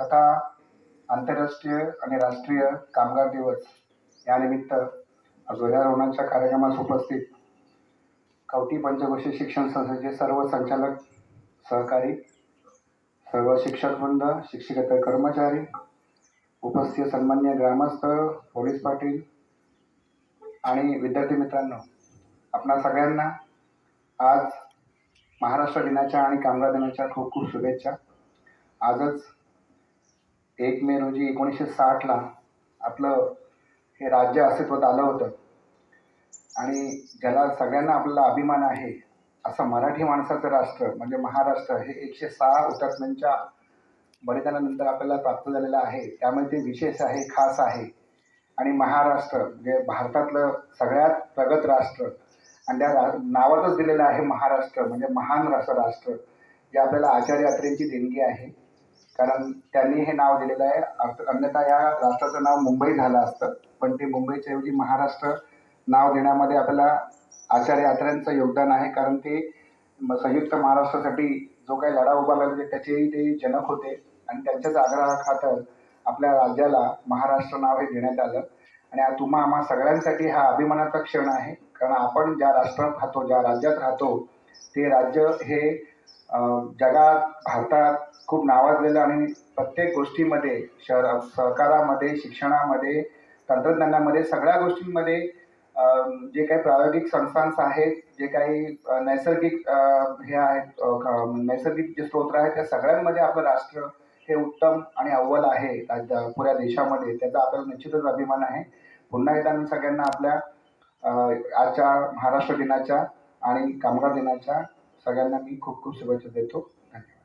तथा आंतरराष्ट्रीय आणि राष्ट्रीय कामगार दिवस यानिमित्त ध्वजारोहणाच्या कार्यक्रमास उपस्थित कवठी पंचकोशी शिक्षण संस्थेचे सर्व संचालक सहकारी सर्व शिक्षकवृंद शिक्षकेतर कर्मचारी उपस्थित सन्मान्य ग्रामस्थ पोलीस पाटील आणि विद्यार्थी मित्रांनो आपणा सगळ्यांना आज महाराष्ट्र दिनाच्या आणि कामगार दिनाच्या खूप खूप शुभेच्छा. आजच एक मे रोजी एकोणीसशे साठला आपलं हे राज्य अस्तित्वात आलं होतं. आणि ज्याला सगळ्यांना आपल्याला अभिमान आहे असं मराठी माणसाचं राष्ट्र म्हणजे महाराष्ट्र हे एकशे सहा हुतात्म्यांच्या बलिदानानंतर आपल्याला प्राप्त झालेलं आहे. त्यामुळे ते विशेष आहे खास आहे. आणि महाराष्ट्र म्हणजे भारतातलं सगळ्यात प्रगत राष्ट्र आणि त्या रा नावातच दिलेलं आहे महाराष्ट्र म्हणजे महान राष्ट्र राष्ट्र जे आपल्याला आचार्य यात्रेची देणगी आहे. कारण त्यांनी हे नाव दिलेलं आहे. अर्थ- अन्यथा या राष्ट्राचं नाव मुंबई झालं असतं. पण ते मुंबईच्या ऐवजी महाराष्ट्र नाव देण्यामध्ये आपल्याला आचार्य यात्र्यांचं योगदान आहे. कारण ते संयुक्त महाराष्ट्रासाठी जो काही लढा उभा लागले म्हणजे त्याचेही ते जनक होते. आणि त्यांच्याच आग्रहाखातर आपल्या राज्याला महाराष्ट्र नाव हे देण्यात आलं. आणि तुम्हा आम्हा सगळ्यांसाठी हा अभिमानाचा क्षण आहे. कारण आपण ज्या राष्ट्रात राहतो ज्या राज्यात राहतो ते राज्य हे जगात भारतात खूप नावाजलेलं आणि प्रत्येक गोष्टीमध्ये शहर सहकारामध्ये शिक्षणामध्ये तंत्रज्ञानामध्ये सगळ्या गोष्टींमध्ये जे काही प्रायोगिक संस्थांस आहेत जे काही नैसर्गिक हे आहेत नैसर्गिक जे स्रोत आहेत त्या सगळ्यांमध्ये आपलं राष्ट्र हे उत्तम आणि अव्वल आहे पुऱ्या देशामध्ये. त्याचा आपल्याला निश्चितच अभिमान आहे. पुन्हा एकदा मी सगळ्यांना आपल्या आजच्या महाराष्ट्र दिनाच्या आणि कामगार दिनाच्या सगळ्यांना मी खूप खूप शुभेच्छा देतो. धन्यवाद.